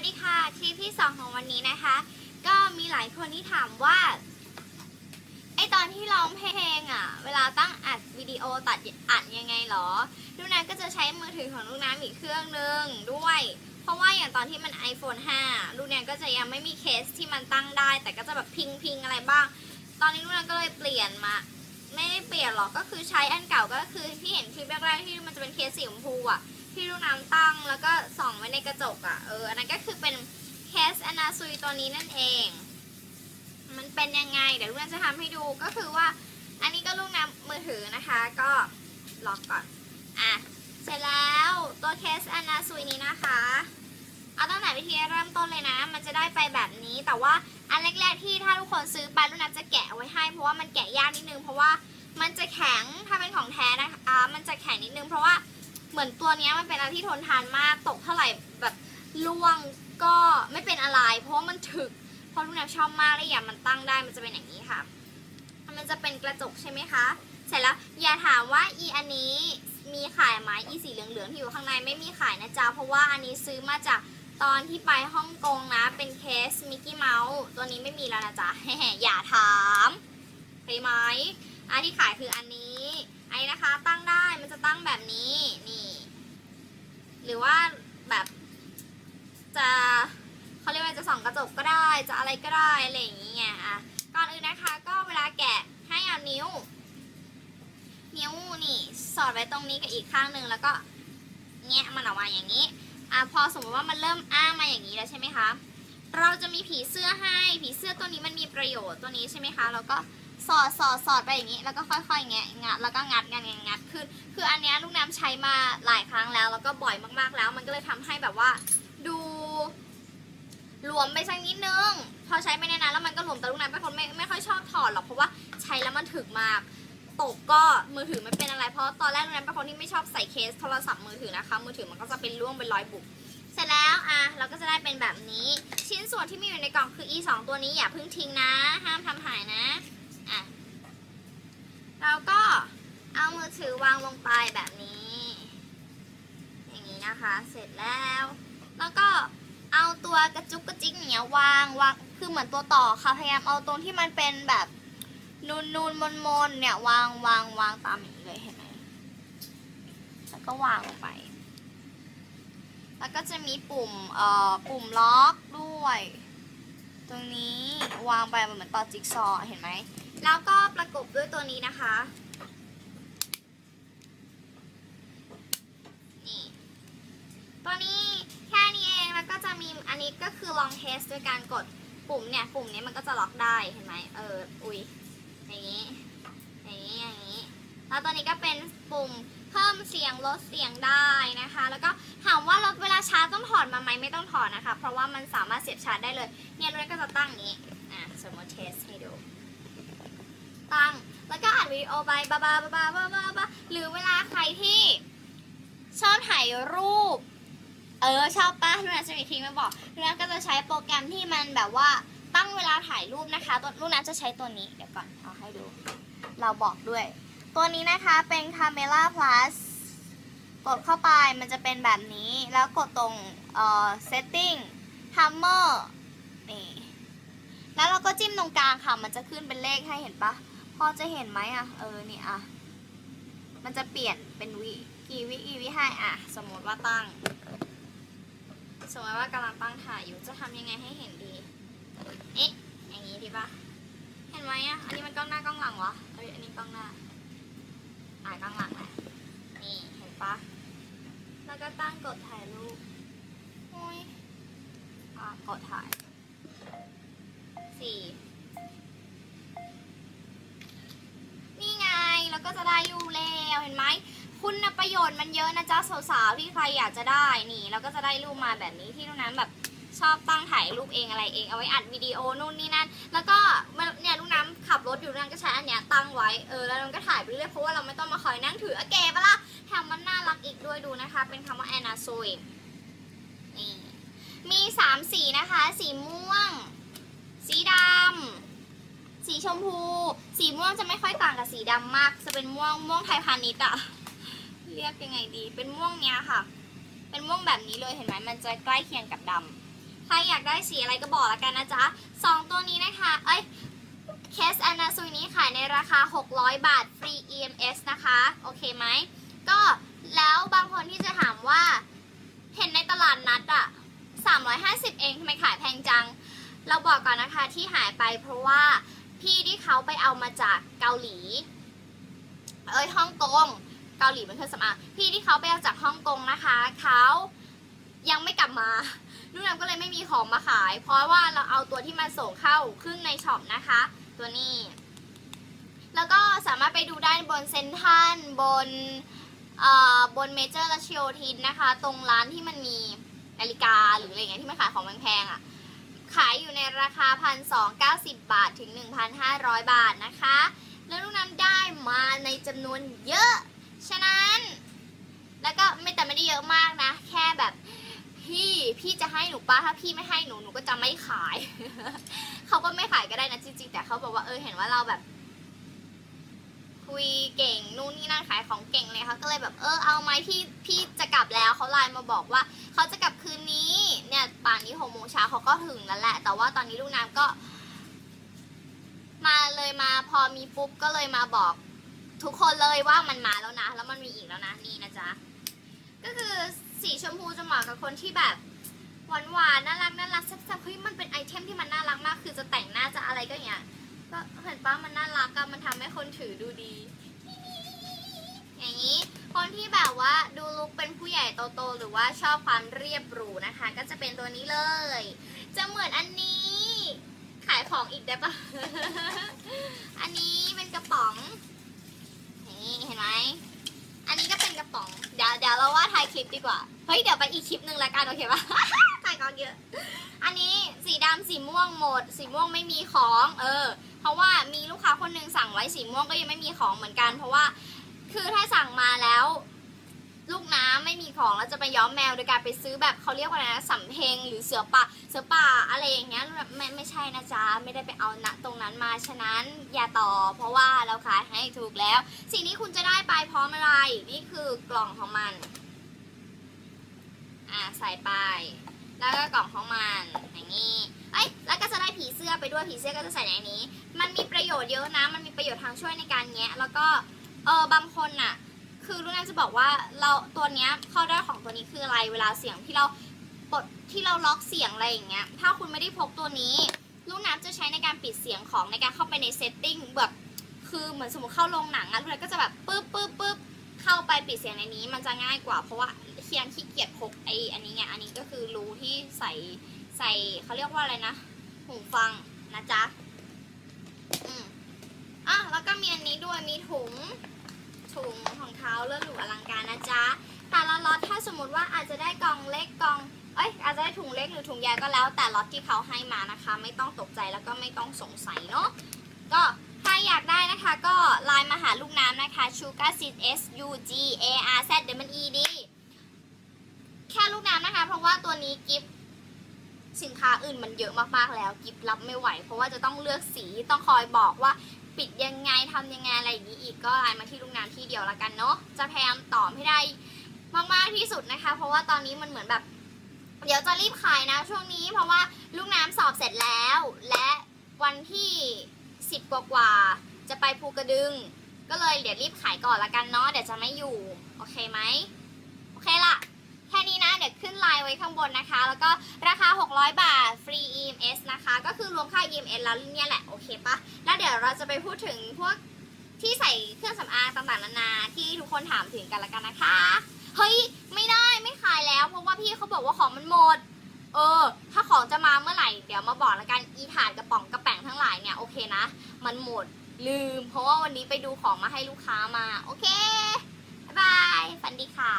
สดีค่ะคลิปที่ 2 ของวันนี้นะคะ ก็มีหลายคนที่ถามว่าไอตอนที่ร้องเพลงอะ่ะ เวลาตั้งอัดวิดีโอตัดอัดยังไงหรอลูกน้ำก็จะใช้มือถือของลูกน้ำอีกเครื่องหนึ่งด้วย เพราะว่าอย่างตอนที่มัน iPhone 5 ลูกน้ำก็จะยังไม่มีเคสที่มันตั้งได้ แต่ก็จะแบบพิงพิงอะไรบ้าง ตอนนี้ลูกน้ำก็เลยเปลี่ยนมา ไม่ได้เปลี่ยนหรอกก็คือใช้อันเก่าก็คือที่เห็นคลิปแรกๆที่มันจะเป็นเคสสีชมพูอะ ที่ลูกน้ำตั้งแล้วก็ส่องไว้ในกระจกอะ่ะ เออ อันนั้นก็คือเป็นเคสอนาซุยตัวนี้นั่นเอง มันเป็นยังไง เดี๋ยวลูกน้ำจะทำให้ดูก็คือว่า อันนี้ก็ลูกน้ำมือถือนะคะ ก็ล็อกก่อน อะ เสร็จแล้วตัวเคสอนาซุยนี้นะคะ เอาตั้งแต่วิธีเริ่มต้นเลยนะ มันจะได้ไปแบบนี้ แต่ว่าอันแรกๆที่ถ้าทุกคนซื้อไปลูกน้ำจะแกะเอาไว้ให้ เพราะว่ามันแกะยากนิดนึง เพราะว่ามันจะแข็ง ถ้าเป็นของแท้นะคะอ่ามันจะแข็งนิดนึง เพราะว่า เหมือนตัวนี้มันเป็นอะไรที่ทนทานมาก ตกเท่าไหร่แบบล่วงก็ไม่เป็นอะไร เพราะว่ามันถึก เพราะลูกน้ำชอบมากและอย่างมันตั้งได้มันจะเป็นอย่างนี้ค่ะ มันจะเป็นกระจกใช่ไหมคะ เสร็จแล้วอย่าถามว่าอีอันนี้มีขายไหมอีสีเหลืองๆที่อยู่ข้างในไม่มีขายนะจ๊ะ เพราะว่าอันนี้ซื้อมาจากตอนที่ไปฮ่องกงนะ เป็นเคสมิกกี้เมาส์ตัวนี้ไม่มีแล้วนะจ๊ะอย่าถามเห็นไหมอันที่ขายคืออันนี้ อันนี้นะคะตั้งได้มันจะตั้งแบบนี้นี่ หรือว่าแบบจะเขาเรียกว่าจะส่องกระจกก็ได้จะอะไรก็ได้อะไรอย่างนี้ไงอะก่อนอื่นนะคะก็เวลาแกะให้เอานิ้ว นิ้วนี่สอดไว้ตรงนี้กับอีกข้างหนึ่งแล้วก็แงะมันออกมาอย่างนี้อะพอสมมติว่ามันเริ่มอ้ามาอย่างนี้แล้วใช่ไหมคะเราจะมีผีเสื้อให้ผีเสื้อตัวนี้มันมีประโยชน์ตัวนี้ใช่ไหมคะแล้วก็ สอดสอดสอดไปอย่างนี้แล้วก็ค่อยๆแงะงัดแล้วก็งัดงัดงัดงัดคือคืออันเนี้ยลูกน้ำใช้มาหลายครั้งแล้ว แล้วก็บ่อยมากๆแล้ว มันก็เลยทำให้แบบว่า ดูหลวมไปสักนิดนึงพอใช้ไปนานๆแล้วมันก็หลวมแต่ลูกน้ำเป็นคนไม่ไม่ค่อยชอบถอดหรอกเพราะว่าใช้แล้วมันถึกมากตกก็มือถือไม่เป็นอะไรเพราะตอนแรกลูกน้ำเป็นคนที่ไม่ชอบใส่เคสโทรศัพท์มือถือนะคะ มือถือมันก็จะเป็นร่วงเป็นรอยบุบเสร็จแล้วอะเราก็จะได้เป็นแบบนี้ ชิ้นส่วนที่มีอยู่ในกล่องคือ e 2ตัวนี้อย่าเพิ่งทิ้งนะ ห้ามทำหายนะ อะเราก็เอามือถือวางลงไปแบบนี้ อย่างนี้นะคะ เสร็จแล้ว แล้วก็เอาตัวกระจุกกระจิกเนี้ยวางวางคือเหมือนตัวต่อค่ะพยายามเอาตรงที่มันเป็นแบบนูนนูนมนมนเนี่ยวางวางวางตามอย่างนี้เลยเห็นไหมแล้วก็วางลงไป แล้วก็จะมีปุ่มเอ่อปุ่มล็อกด้วย ตรงนี้วางไปเหมือนต่อจิ๊กซอเห็นไหม แล้วก็ประกบด้วยตัวนี้นะคะ นี่ ตัวนี้แค่นี้เองแล้วก็จะมีอันนี้ก็คือลองเทสด้วยการกดปุ่มเนี่ย ปุ่มนี้มันก็จะล็อกได้เห็นไหมเออ อุ้ยอย่างนี้ อย่างนี้ อย่างนี้ แล้วตัวนี้ก็เป็นปุ่มเพิ่มเสียงลดเสียงได้นะคะ แล้วก็ถามว่าเราเวลาชาร์จต้องถอดมาไหมไม่ต้องถอดนะคะ เพราะว่ามันสามารถเสียบชาร์จได้เลย เนี่ยเราก็จะตั้งอย่างนี้ อะ สมมติเทสให้ดู ตังแล้วก็อัดวิดีโอไปบ้าบาบาบาบาบาบาหรือเวลาใครที่ชอบถ่ายรูป เออชอบปะลูกนัทจะมีทีมาบอกลูกนัทก็จะใช้โปรแกรมที่มันแบบว่าตั้งเวลาถ่ายรูปนะคะตัวลูกนัทจะใช้ตัวนี้เดี๋ยวก่อนเอาให้ดู เราบอกด้วย ตัวนี้นะคะเป็น Camera Plus กดเข้าไปมันจะเป็นแบบนี้แล้วกดตรงเอ่อ setting hammer นี่แล้วเราก็จิ้มตรงกลางค่ะ มันจะขึ้นเป็นเลขให้เห็นปะ อจะเห็นไหมอะ เออนี่อะ มันจะเปลี่ยนเป็นวิกี่วิกี่วิให้อะ สมมติว่าตั้ง สมมติว่ากำลังตั้งถ่ายอยู่ จะทำยังไงให้เห็นดี เอ๊ะ อย่างนี้ดีปะเห็นไหมอะ อันนี้มันกล้องหน้ากล้องหลังวะเอ้ยอันนี้กล้องหน้า อ่ากล้องหลังแหละ นี่เห็นปะแล้วก็ตั้งกดถ่ายรูปอุ้ยอะกดถ่ายสี่ นี่ ก็จะได้รูปแล้วเห็นไหมคุณประโยชน์มันเยอะนะจ๊ะสาวๆที่ใครอยากจะได้นี่แล้วก็จะได้รูปมาแบบนี้ที่ตรงนั้นแบบชอบตั้งถ่ายรูปเองอะไรเองเอาไว้อัดวิดีโอนู่นนี่นั่นแล้วก็เนี่ยลูกน้ำขับรถอยู่นั่นก็ใช้อันเนี้ยตั้งไว้เออแล้วมันก็ถ่ายไปเรื่อยเพราะว่าเราไม่ต้องมาคอยนั่งถืออะเก๋ปะล่ะแถมมันน่ารักอีกด้วยดูนะคะ เป็นคำว่าแอนนาซุยนี่มีสามสีนะคะ สีม่วง สีดำ สีชมพู สีม่วงจะไม่ค่อยต่างกับสีดำมาก จะเป็นม่วงม่วงไทยพาณิชย์อะเรียกยังไงดี เป็นม่วงเนี้ยค่ะ เป็นม่วงแบบนี้เลยเห็นไหมมันจะใกล้เคียงกับดำใครอยากได้สีอะไรก็บอกละกันนะจ๊ะสองตัวนี้นะคะ เอ้ยเคสแอนนาซุยนี้ขายในราคา 600 บาทฟรี EMS นะคะ โอเคไหม ก็แล้วบางคนที่จะถามว่าเห็นในตลาดนัดอะ350 เองทำไมขายแพงจัง เราบอกก่อนนะคะที่หายไปเพราะว่า เขาไปเอามาจากเกาหลี เอ้ยฮ่องกง เกาหลีเป็นเครื่องสำอางพี่ที่เขาไปเอาจากฮ่องกงนะคะเขายังไม่กลับมานุ่นนำก็เลยไม่มีของมาขาย เพราะว่าเราเอาตัวที่มาส่งเข้าครึ่งในช็อปนะคะ ตัวนี้ แล้วก็สามารถไปดูได้บนเซนทันบนเอ่อบนเมเจอร์และชิโอทินนะคะ ตรงร้านที่มันมีนาฬิกาหรืออะไรเงี้ยที่มันขายของแพงๆอะ ขายอยู่ในราคา 1,290 บาทถึง 1,500 บาทนะคะ แล้วลูกน้ำได้มาในจำนวนเยอะ ฉะนั้น แล้วก็ไม่แต่ไม่ได้เยอะมากนะ แค่แบบพี่พี่จะให้หนูป้าถ้าพี่ไม่ให้หนูหนูก็จะไม่ขาย เขาก็ไม่ขายก็ได้นะจริงๆ แต่เขาบอกว่าเออเห็นว่าเราแบบ คุยเก่งนู่นนี่นั่นขายของเก่งเลยเขาก็เลยแบบเออเอาไหมพี่พี่จะกลับแล้วเขาไลน์มาบอกว่าเขาจะกลับคืนนี้ เนี่ยป่านนี้หกโมงเช้าเขาก็ถึงแล้วแหละ แต่ว่าตอนนี้ลูกน้ำก็ มาเลยมาพอมีปุ๊บก็เลยมาบอก ทุกคนเลยว่ามันมาแล้วนะ แล้วมันมีอีกแล้วนะนี่นะจ๊ะก็คือสีชมพูจะเหมาะกับคนที่แบบหวานหวานๆน่ารักน่ารักแซ่บๆเฮ้ยมันเป็นไอเทมที่มันน่ารักมาก คือจะแต่งหน้าจะอะไรก็อย่างเงี้ยก็เห็นป้ามันน่ารักอะมันทำให้คนถือดูดี อย่างนี้ คนที่แบบว่าดูลุคเป็นผู้ใหญ่โตๆหรือว่าชอบความเรียบหรูนะคะ ก็จะเป็นตัวนี้เลย จะเหมือนอันนี้ ขายของอีกได้ปะอันนี้เป็นกระป๋องนี่เห็นไหมอันนี้ก็เป็นกระป๋องเดี๋ยวเดี๋ยวเราว่าถ่ายคลิปดีกว่าเฮ้ยเดี๋ยวไปอีกคลิปหนึ่งละกันโอเคปะถ่ายกองเยอะ อันนี้สีดำสีม่วงหมด สีม่วงไม่มีของ เออ เพราะว่ามีลูกค้าคนหนึ่งสั่งไว้สีม่วงก็ยังไม่มีของเหมือนกัน เพราะว่า คือถ้าสั่งมาแล้ว ลูกน้ำไม่มีของแล้วจะไปย้อมแมวโดยการไปซื้อแบบเขาเรียกว่าอะไรนะสำเพ็งหรือเสือป่าเสือป่าอะไรอย่างเงี้ยไม่ไม่ใช่นะจ๊ะไม่ได้ไปเอาณตรงนั้นมาฉะนั้นอย่าต่อ เพราะว่าเราขายให้ถูกแล้ว สิ่งที่คุณจะได้ไปพร้อมอะไรนี่คือกล่องของมัน อ่าใส่ไป แล้วก็กล่องของมันอย่างนี้เอ้ยแล้วก็จะได้ผีเสื้อไปด้วยผีเสื้อก็จะใส่ในนี้ มันมีประโยชน์เยอะนะ มันมีประโยชน์ทางช่วยในการแงะ แล้วก็ เออบางคนน่ะ คือลูกน้ำจะบอกว่าเราตัวเนี้ยข้อด้อยของตัวนี้คืออะไรเวลาเสียงที่เราปลดที่เราล็อกเสียงอะไรอย่างเงี้ย ถ้าคุณไม่ได้พกตัวนี้ ลูกน้ำจะใช้ในการปิดเสียงของในการเข้าไปในเซตติ้งแบบคือเหมือนสมมติเข้าโรงหนังอะลูกน้ำก็จะแบบปึ๊บปึ๊บปึ๊บเข้าไปปิดเสียงในนี้ มันจะง่ายกว่าเพราะว่าเคียนขี้เกียจพกไออันนี้ไงอันนี้ก็คือรูที่ใส่ใส่เขาเรียกว่าอะไรนะหูฟังนะจ๊ะ อะแล้วก็มีอันนี้ด้วยมีถุงถุงของเขาเลิศหรูอลังการนะจ๊ะแต่ละล็อตถ้าสมมติว่าอาจจะได้กล่องเล็กกล่องเอ้ยอาจจะได้ถุงเล็กหรือถุงใหญ่ก็แล้ว แต่ล็อตที่เขาให้มานะคะ ไม่ต้องตกใจแล้วก็ไม่ต้องสงสัยเนาะก็ถ้าอยากได้นะคะก็ไลน์มาหาลูกน้ำนะคะ sugar seed s u g a r z w e d แค่ลูกน้ำนะคะ เพราะว่าตัวนี้กิฟสินค้าอื่นมันเยอะมากๆแล้ว กิฟรับไม่ไหว เพราะว่าจะต้องเลือกสีต้องคอยบอกว่า ปิดยังไงทำยังไงอะไรอย่างนี้อีกก็ไลน์มาที่ลูกน้ำที่เดียวละกันเนาะจะพยายามตอบให้ได้มากๆที่สุดนะคะ เพราะว่าตอนนี้มันเหมือนแบบ เดี๋ยวจะรีบขายนะช่วงนี้ เพราะว่าลูกน้ำสอบเสร็จแล้ว และวันที่สิบกว่าจะไปภูกระดึง ก็เลยเดี๋ยวรีบขายก่อนละกันเนาะเดี๋ยวจะไม่อยู่ โอเคไหมโอเคละแค่นี้ เดี๋ยวขึ้นไลน์ไว้ข้างบนนะคะ แล้วก็ราคา 600 บาทฟรี EMS นะคะ ก็คือรวมค่า EMS แล้วเนี่ยแหละ โอเคปะแล้วเดี๋ยวเราจะไปพูดถึงพวกที่ใส่เครื่องสำอางต่างๆนานาที่ทุกคนถามถึงกันละกันนะคะ เฮ้ย ไม่ได้ไม่ขายแล้ว เพราะว่าพี่เขาบอกว่าของมันหมด เออ ถ้าของจะมาเมื่อไหร่ เดี๋ยวมาบอกละกัน อีถาดกระป๋องกระแป๋งทั้งหลายเนี่ยโอเคนะ มันหมดลืม เพราะว่าวันนี้ไปดูของมาให้ลูกค้ามา โอเค บ๊ายบาย ฝันดีค่ะ